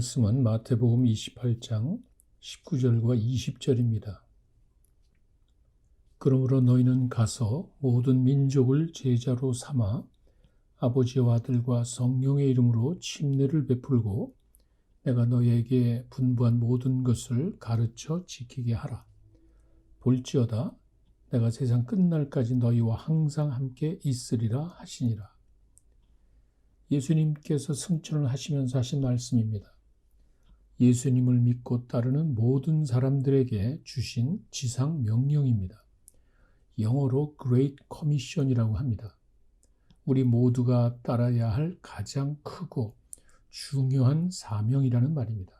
말씀은 마태복음 28장 19절과 20절입니다. 그러므로 너희는 가서 모든 민족을 제자로 삼아 아버지와 아들과 성령의 이름으로 침례를 베풀고 내가 너희에게 분부한 모든 것을 가르쳐 지키게 하라. 볼지어다 내가 세상 끝날까지 너희와 항상 함께 있으리라 하시니라. 예수님께서 승천을 하시면서 하신 말씀입니다. 예수님을 믿고 따르는 모든 사람들에게 주신 지상 명령입니다. 영어로 Great Commission이라고 합니다. 우리 모두가 따라야 할 가장 크고 중요한 사명이라는 말입니다.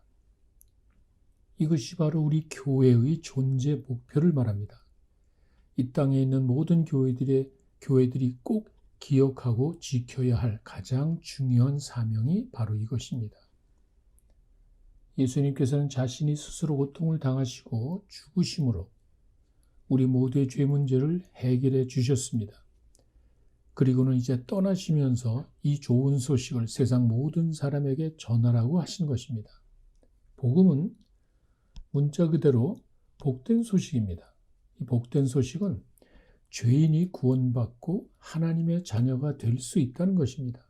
이것이 바로 우리 교회의 존재 목표를 말합니다. 이 땅에 있는 모든 교회들의 교회들이 꼭 기억하고 지켜야 할 가장 중요한 사명이 바로 이것입니다. 예수님께서는 자신이 스스로 고통을 당하시고 죽으심으로 우리 모두의 죄 문제를 해결해 주셨습니다. 그리고는 이제 떠나시면서 이 좋은 소식을 세상 모든 사람에게 전하라고 하신 것입니다. 복음은 문자 그대로 복된 소식입니다. 이 복된 소식은 죄인이 구원받고 하나님의 자녀가 될 수 있다는 것입니다.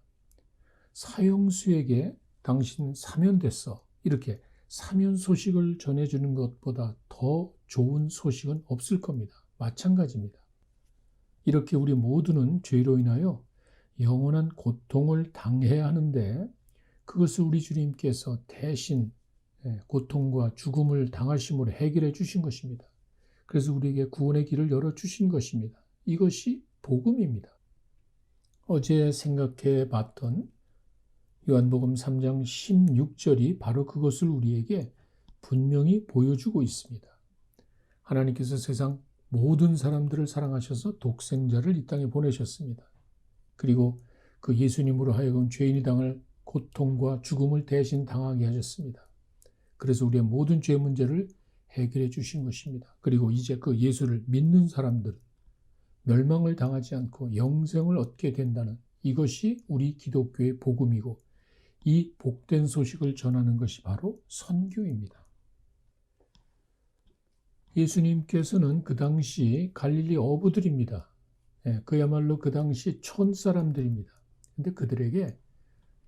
사형수에게 당신 사면됐어. 이렇게 사면 소식을 전해주는 것보다 더 좋은 소식은 없을 겁니다. 마찬가지입니다. 이렇게 우리 모두는 죄로 인하여 영원한 고통을 당해야 하는데 그것을 우리 주님께서 대신 예, 고통과 죽음을 당하심으로 해결해 주신 것입니다. 그래서 우리에게 구원의 길을 열어 주신 것입니다. 이것이 복음입니다. 어제 생각해 봤던 요한복음 3장 16절이 바로 그것을 우리에게 분명히 보여주고 있습니다. 하나님께서 세상 모든 사람들을 사랑하셔서 독생자를 이 땅에 보내셨습니다. 그리고 그 예수님으로 하여금 죄인이 당할 고통과 죽음을 대신 당하게 하셨습니다. 그래서 우리의 모든 죄 문제를 해결해 주신 것입니다. 그리고 이제 그 예수를 믿는 사람들은 멸망을 당하지 않고 영생을 얻게 된다는 이것이 우리 기독교의 복음이고 이 복된 소식을 전하는 것이 바로 선교입니다. 예수님께서는 그 당시 갈릴리 어부들입니다. 예, 그야말로 그 당시 촌 사람들입니다. 근데 그들에게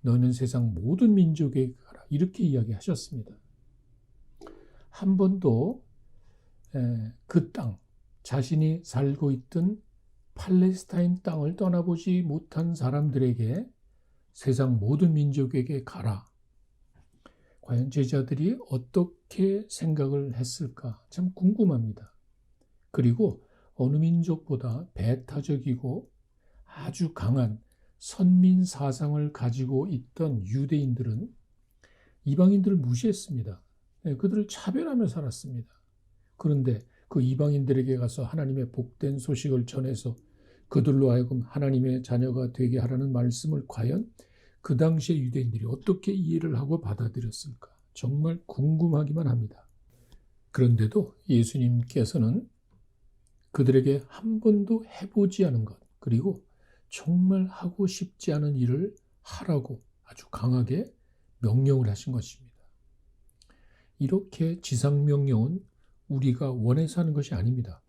너는 세상 모든 민족에게 가라 이렇게 이야기하셨습니다. 한 번도 그 땅, 자신이 살고 있던 팔레스타인 땅을 떠나보지 못한 사람들에게 세상 모든 민족에게 가라. 과연 제자들이 어떻게 생각을 했을까 참 궁금합니다. 그리고 어느 민족보다 배타적이고 아주 강한 선민 사상을 가지고 있던 유대인들은 이방인들을 무시했습니다. 네, 그들을 차별하며 살았습니다. 그런데 그 이방인들에게 가서 하나님의 복된 소식을 전해서 그들로 하여금 하나님의 자녀가 되게 하라는 말씀을 과연 그 당시의 유대인들이 어떻게 이해를 하고 받아들였을까? 정말 궁금하기만 합니다. 그런데도 예수님께서는 그들에게 한 번도 해보지 않은 것, 그리고 정말 하고 싶지 않은 일을 하라고 아주 강하게 명령을 하신 것입니다. 이렇게 지상명령은 우리가 원해서 하는 것이 아닙니다.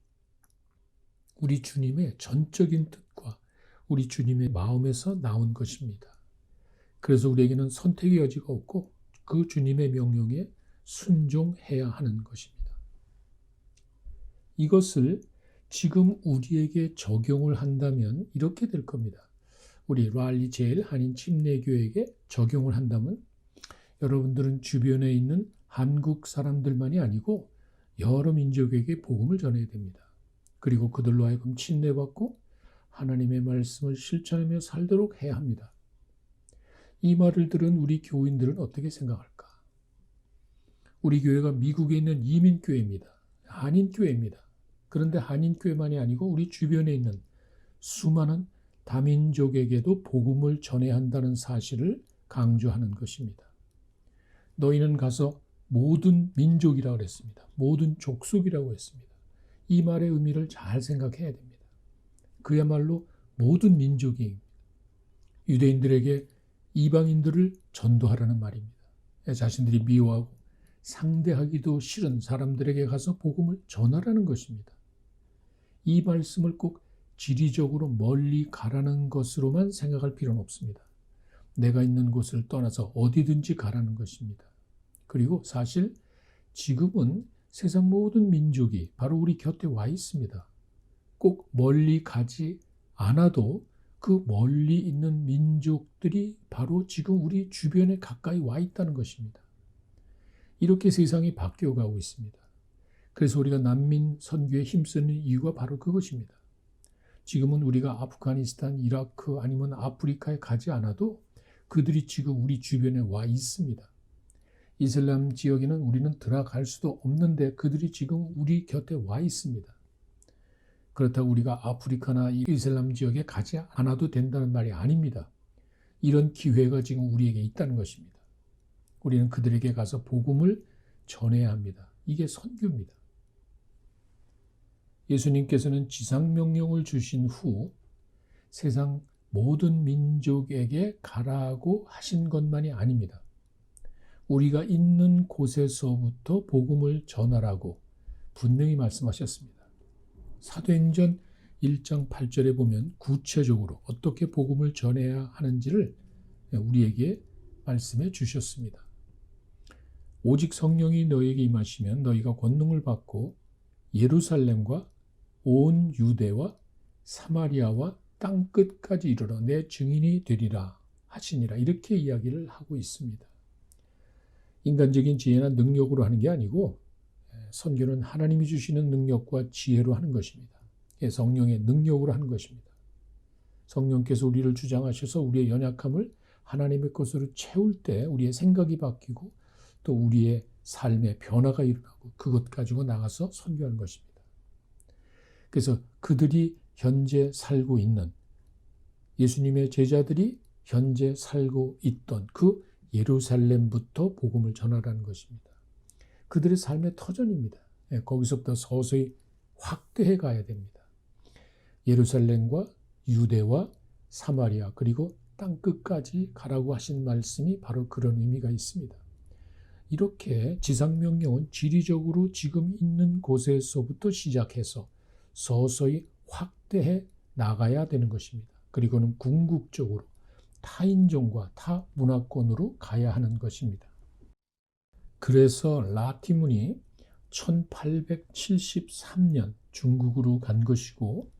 우리 주님의 전적인 뜻과 우리 주님의 마음에서 나온 것입니다. 그래서 우리에게는 선택의 여지가 없고 그 주님의 명령에 순종해야 하는 것입니다. 이것을 지금 우리에게 적용을 한다면 이렇게 될 겁니다. 우리 랄리 제일 한인 침례교에게 적용을 한다면 여러분들은 주변에 있는 한국 사람들만이 아니고 여러 민족에게 복음을 전해야 됩니다. 그리고 그들로 하여금 침례받고 하나님의 말씀을 실천하며 살도록 해야 합니다. 이 말을 들은 우리 교인들은 어떻게 생각할까? 우리 교회가 미국에 있는 이민교회입니다. 한인교회입니다. 그런데 한인교회만이 아니고 우리 주변에 있는 수많은 다민족에게도 복음을 전해야 한다는 사실을 강조하는 것입니다. 너희는 가서 모든 민족이라고 했습니다. 모든 족속이라고 했습니다. 이 말의 의미를 잘 생각해야 됩니다. 그야말로 모든 민족이 유대인들에게 이방인들을 전도하라는 말입니다. 자신들이 미워하고 상대하기도 싫은 사람들에게 가서 복음을 전하라는 것입니다. 이 말씀을 꼭 지리적으로 멀리 가라는 것으로만 생각할 필요는 없습니다. 내가 있는 곳을 떠나서 어디든지 가라는 것입니다. 그리고 사실 지금은 세상 모든 민족이 바로 우리 곁에 와 있습니다. 꼭 멀리 가지 않아도 그 멀리 있는 민족들이 바로 지금 우리 주변에 가까이 와 있다는 것입니다. 이렇게 세상이 바뀌어 가고 있습니다. 그래서 우리가 난민 선교에 힘쓰는 이유가 바로 그것입니다. 지금은 우리가 아프가니스탄, 이라크 아니면 아프리카에 가지 않아도 그들이 지금 우리 주변에 와 있습니다. 이슬람 지역에는 우리는 들어갈 수도 없는데 그들이 지금 우리 곁에 와 있습니다. 그렇다고 우리가 아프리카나 이슬람 지역에 가지 않아도 된다는 말이 아닙니다. 이런 기회가 지금 우리에게 있다는 것입니다. 우리는 그들에게 가서 복음을 전해야 합니다. 이게 선교입니다. 예수님께서는 지상명령을 주신 후 세상 모든 민족에게 가라고 하신 것만이 아닙니다. 우리가 있는 곳에서부터 복음을 전하라고 분명히 말씀하셨습니다. 사도행전 1장 8절에 보면 구체적으로 어떻게 복음을 전해야 하는지를 우리에게 말씀해 주셨습니다. 오직 성령이 너에게 임하시면 너희가 권능을 받고 예루살렘과 온 유대와 사마리아와 땅 끝까지 이르러 내 증인이 되리라 하시니라 이렇게 이야기를 하고 있습니다. 인간적인 지혜나 능력으로 하는 게 아니고 선교는 하나님이 주시는 능력과 지혜로 하는 것입니다. 성령의 능력으로 하는 것입니다. 성령께서 우리를 주장하셔서 우리의 연약함을 하나님의 것으로 채울 때 우리의 생각이 바뀌고 또 우리의 삶의 변화가 일어나고 그것 가지고 나가서 선교하는 것입니다. 그래서 그들이 현재 살고 있는 예수님의 제자들이 현재 살고 있던 그 예루살렘부터 복음을 전하라는 것입니다. 그들의 삶의 터전입니다. 예, 거기서부터 서서히 확대해 가야 됩니다. 예루살렘과 유대와 사마리아 그리고 땅 끝까지 가라고 하신 말씀이 바로 그런 의미가 있습니다. 이렇게 지상명령은 지리적으로 지금 있는 곳에서부터 시작해서 서서히 확대해 나가야 되는 것입니다. 그리고는 궁극적으로 타인종과 타 문화권으로 가야 하는 것입니다. 그래서 라티문이 1873년 중국으로 간 것이고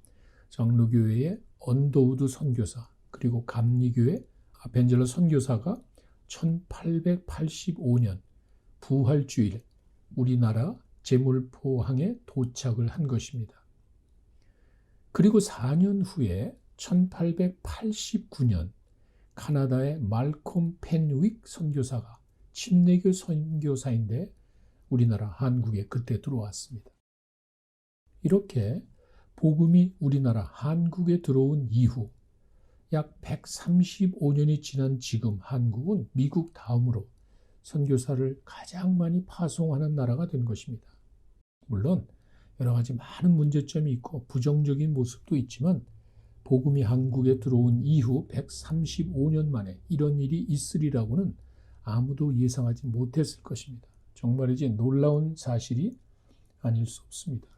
장로교회의 언더우드 선교사 그리고 감리교회 아펜젤러 선교사가 1885년 부활주일 우리나라 제물포항에 도착을 한 것입니다. 그리고 4년 후에 1889년 카나다의 말콤 펜윅 선교사가 침례교 선교사인데 우리나라 한국에 그때 들어왔습니다. 이렇게 복음이 우리나라 한국에 들어온 이후 약 135년이 지난 지금 한국은 미국 다음으로 선교사를 가장 많이 파송하는 나라가 된 것입니다. 물론 여러 가지 많은 문제점이 있고 부정적인 모습도 있지만 복음이 한국에 들어온 이후 135년 만에 이런 일이 있으리라고는 아무도 예상하지 못했을 것입니다. 정말이지 놀라운 사실이 아닐 수 없습니다.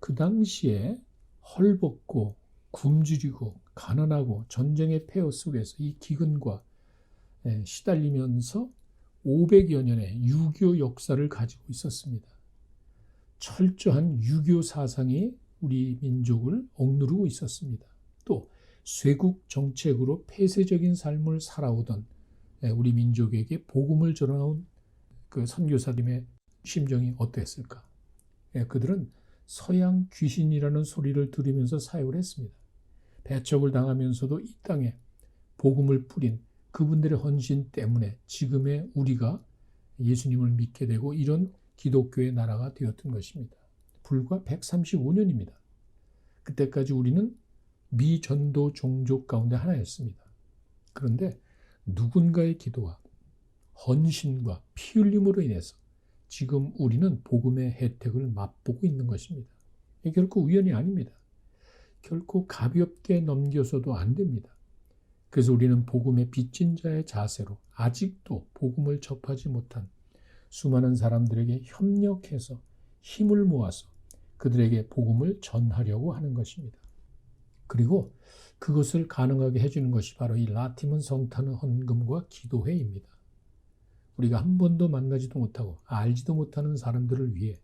그 당시에 헐벗고 굶주리고 가난하고 전쟁의 폐허 속에서 이 기근과 예, 시달리면서 500여 년의 유교 역사를 가지고 있었습니다. 철저한 유교 사상이 우리 민족을 억누르고 있었습니다. 또 쇄국 정책으로 폐쇄적인 삶을 살아오던 예, 우리 민족에게 복음을 전하온 그 선교사님의 심정이 어땠을까? 예, 그들은 서양 귀신이라는 소리를 들으면서 사역을 했습니다. 배척을 당하면서도 이 땅에 복음을 뿌린 그분들의 헌신 때문에 지금의 우리가 예수님을 믿게 되고 이런 기독교의 나라가 되었던 것입니다. 불과 135년입니다. 그때까지 우리는 미전도 종족 가운데 하나였습니다. 그런데 누군가의 기도와 헌신과 피 흘림으로 인해서 지금 우리는 복음의 혜택을 맛보고 있는 것입니다. 결코 우연이 아닙니다. 결코 가볍게 넘겨서도 안 됩니다. 그래서 우리는 복음의 빚진 자의 자세로 아직도 복음을 접하지 못한 수많은 사람들에게 협력해서 힘을 모아서 그들에게 복음을 전하려고 하는 것입니다. 그리고 그것을 가능하게 해주는 것이 바로 이 라티문 성탄 헌금과 기도회입니다. 우리가 한 번도 만나지도 못하고 알지도 못하는 사람들을 위해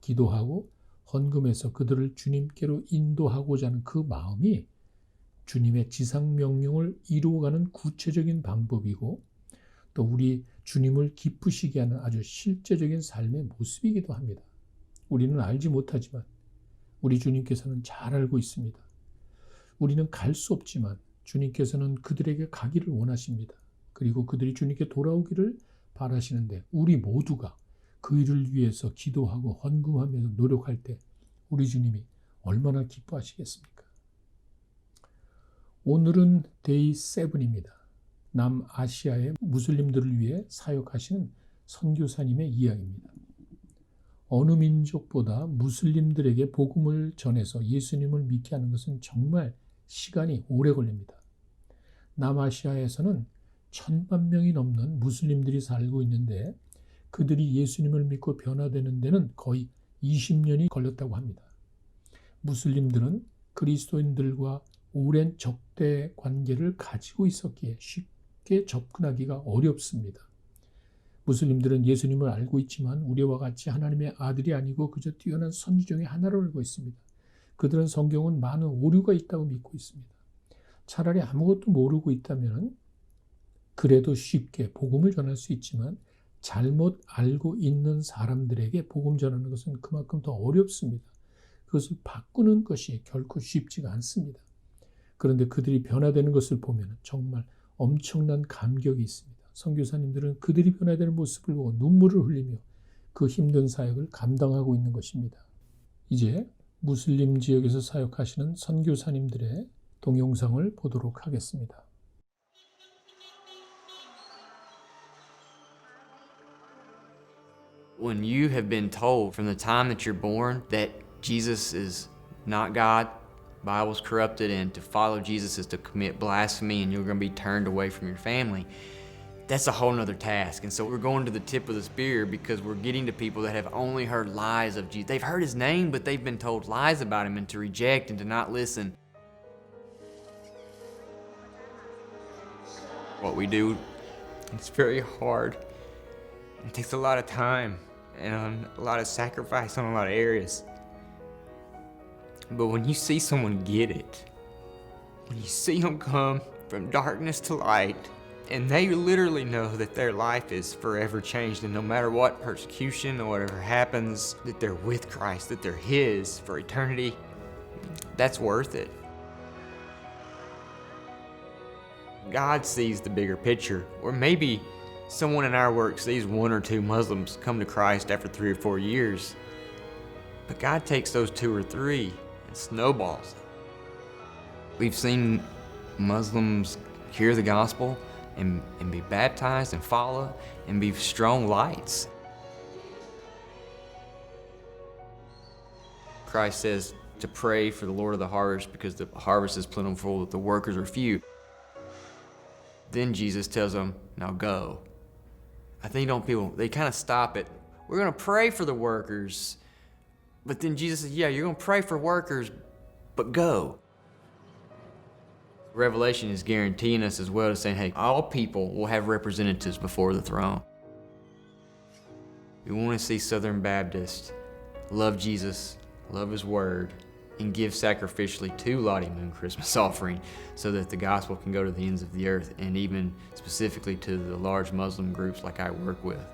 기도하고 헌금해서 그들을 주님께로 인도하고자 하는 그 마음이 주님의 지상 명령을 이루어가는 구체적인 방법이고 또 우리 주님을 기쁘시게 하는 아주 실제적인 삶의 모습이기도 합니다. 우리는 알지 못하지만 우리 주님께서는 잘 알고 있습니다. 우리는 갈 수 없지만 주님께서는 그들에게 가기를 원하십니다. 그리고 그들이 주님께 돌아오기를 바라시는데 우리 모두가 그 일을 위해서 기도하고 헌금하면서 노력할 때 우리 주님이 얼마나 기뻐하시겠습니까? 오늘은 데이 7입니다. 남아시아의 무슬림들을 위해 사역하시는 선교사님의 이야기입니다. 어느 민족보다 무슬림들에게 복음을 전해서 예수님을 믿게 하는 것은 정말 시간이 오래 걸립니다. 남아시아에서는 천만 명이 넘는 무슬림들이 살고 있는데 그들이 예수님을 믿고 변화되는 데는 거의 20년이 걸렸다고 합니다. 무슬림들은 그리스도인들과 오랜 적대 관계를 가지고 있었기에 쉽게 접근하기가 어렵습니다. 무슬림들은 예수님을 알고 있지만 우리와 같이 하나님의 아들이 아니고 그저 뛰어난 선지 중의 하나로 알고 있습니다. 그들은 성경은 많은 오류가 있다고 믿고 있습니다. 차라리 아무것도 모르고 있다면 그래도 쉽게 복음을 전할 수 있지만 잘못 알고 있는 사람들에게 복음 전하는 것은 그만큼 더 어렵습니다. 그것을 바꾸는 것이 결코 쉽지가 않습니다. 그런데 그들이 변화되는 것을 보면 정말 엄청난 감격이 있습니다. 선교사님들은 그들이 변화되는 모습을 보고 눈물을 흘리며 그 힘든 사역을 감당하고 있는 것입니다. 이제 무슬림 지역에서 사역하시는 선교사님들의 동영상을 보도록 하겠습니다. when you have been told from the time that you're born that Jesus is not God, Bible's corrupted, and to follow Jesus is to commit blasphemy and you're going to be turned away from your family, that's a whole nother task. And so we're going to the tip of the spear because we're getting to people that have only heard lies of Jesus. They've heard his name, but they've been told lies about him and to reject and to not listen. What we do, it's very hard. It takes a lot of time and a lot of sacrifice on a lot of areas. But when you see someone get it, when you see them come from darkness to light, and they literally know that their life is forever changed, and no matter what persecution or whatever happens, that they're with Christ, that they're His for eternity, that's worth it. God sees the bigger picture, or maybe someone in our work sees one or two Muslims come to Christ after three or four years. But God takes those two or three and snowballs. We've seen Muslims hear the gospel and, and be baptized and follow and be strong lights. Christ says to pray for the Lord of the harvest because the harvest is plentiful, but the workers are few. Then Jesus tells them, Now go. I think don't people they kind of stop it. We're gonna pray for the workers, but then Jesus says, "Yeah, you're gonna pray for workers, but go." Revelation is guaranteeing us as well to saying, "Hey, all people will have representatives before the throne." We want to see Southern Baptists love Jesus, love His Word, and give sacrificially to Lottie Moon Christmas offering so that the gospel can go to the ends of the earth and even specifically to the large Muslim groups like I work with.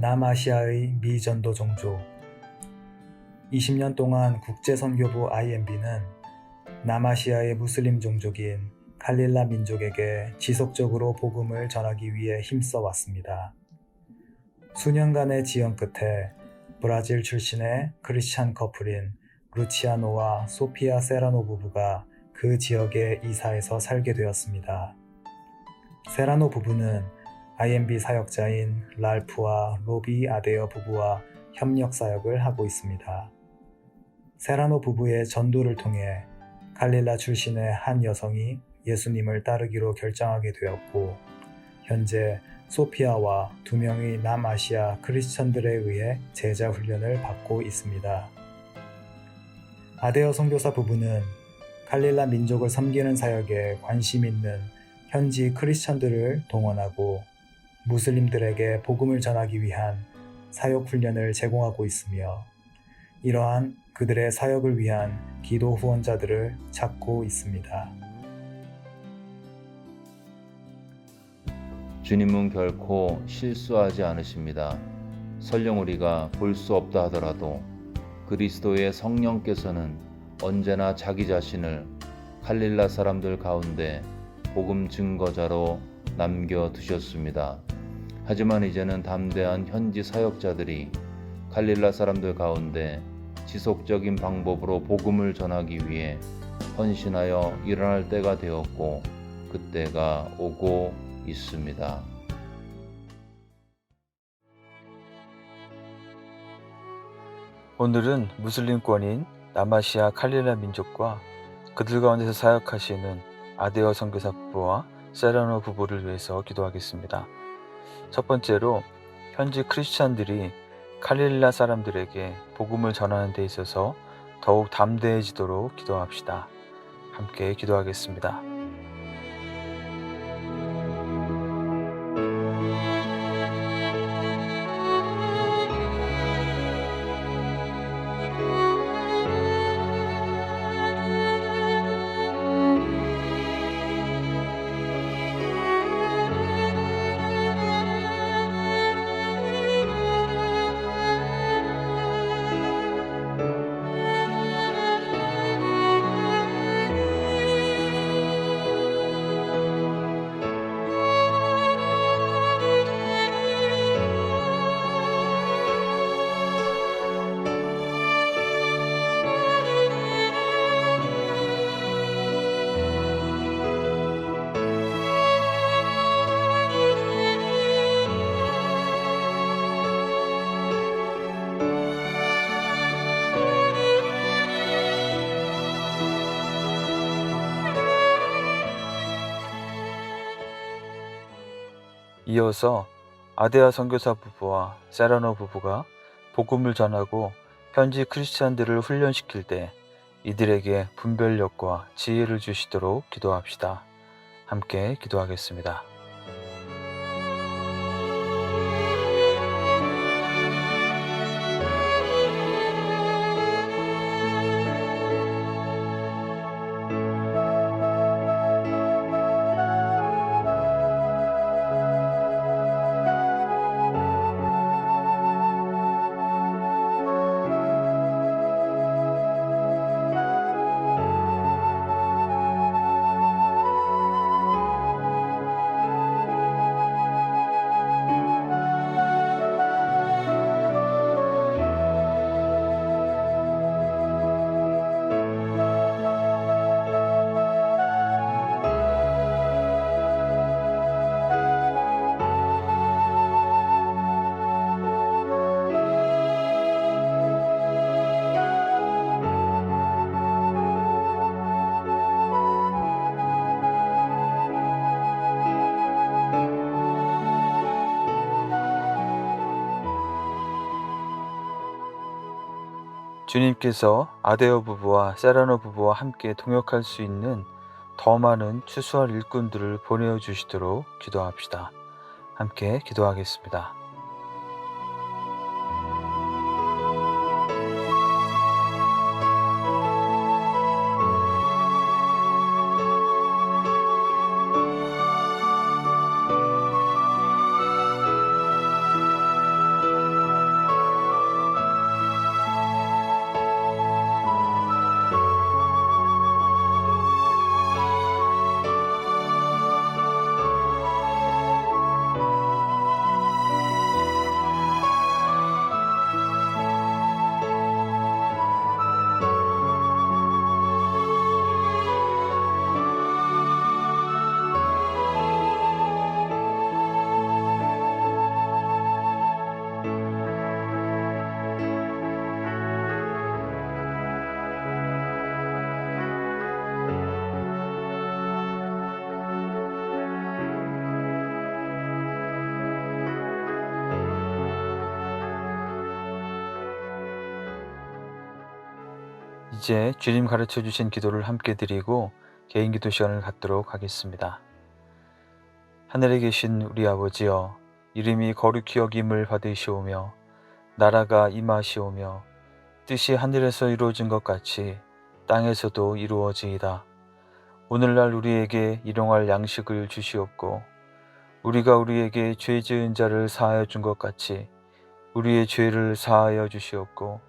남아시아의 미전도 종족 20년 동안 국제선교부 IMB는 남아시아의 무슬림 종족인 칼릴라 민족에게 지속적으로 복음을 전하기 위해 힘써 왔습니다. 수년간의 지연 끝에 브라질 출신의 크리스찬 커플인 루치아노와 소피아 세라노 부부가 그 지역에 이사해서 살게 되었습니다. 세라노 부부는 IMB 사역자인 랄프와 로비 아데어 부부와 협력 사역을 하고 있습니다. 세라노 부부의 전도를 통해 칼릴라 출신의 한 여성이 예수님을 따르기로 결정하게 되었고, 현재 소피아와 두 명의 남아시아 크리스천들에 의해 제자 훈련을 받고 있습니다. 아데어 선교사 부부는 칼릴라 민족을 섬기는 사역에 관심 있는 현지 크리스천들을 동원하고 무슬림들에게 복음을 전하기 위한 사역 훈련을 제공하고 있으며 이러한 그들의 사역을 위한 기도 후원자들을 찾고 있습니다. 주님은 결코 실수하지 않으십니다. 설령 우리가 볼 수 없다 하더라도 그리스도의 성령께서는 언제나 자기 자신을 칼릴라 사람들 가운데 복음 증거자로 남겨 두셨습니다. 하지만 이제는 담대한 현지 사역자들이 칼릴라 사람들 가운데 지속적인 방법으로 복음을 전하기 위해 헌신하여 일어날 때가 되었고 그때가 오고 있습니다. 오늘은 무슬림권인 남아시아 칼릴라 민족과 그들 가운데서 사역하시는 아데어 선교사 부부와 세라노 부부를 위해서 기도하겠습니다. 첫 번째로 현지 크리스찬들이 칼릴라 사람들에게 복음을 전하는 데 있어서 더욱 담대해지도록 기도합시다. 함께 기도하겠습니다. 이어서 아데아 선교사 부부와 세라노 부부가 복음을 전하고 현지 크리스찬들을 훈련시킬 때 이들에게 분별력과 지혜를 주시도록 기도합시다. 함께 기도하겠습니다. 주님께서 아데오 부부와 세라노 부부와 함께 동역할 수 있는 더 많은 추수할 일꾼들을 보내어 주시도록 기도합시다. 함께 기도하겠습니다. 이제 주님 가르쳐 주신 기도를 함께 드리고 개인 기도 시간을 갖도록 하겠습니다. 하늘에 계신 우리 아버지여 이름이 거룩히 여김을 받으시오며 나라가 임하시오며 뜻이 하늘에서 이루어진 것 같이 땅에서도 이루어지이다. 오늘날 우리에게 일용할 양식을 주시옵고 우리가 우리에게 죄 지은 자를 사하여 준 것 같이 우리의 죄를 사하여 주시옵고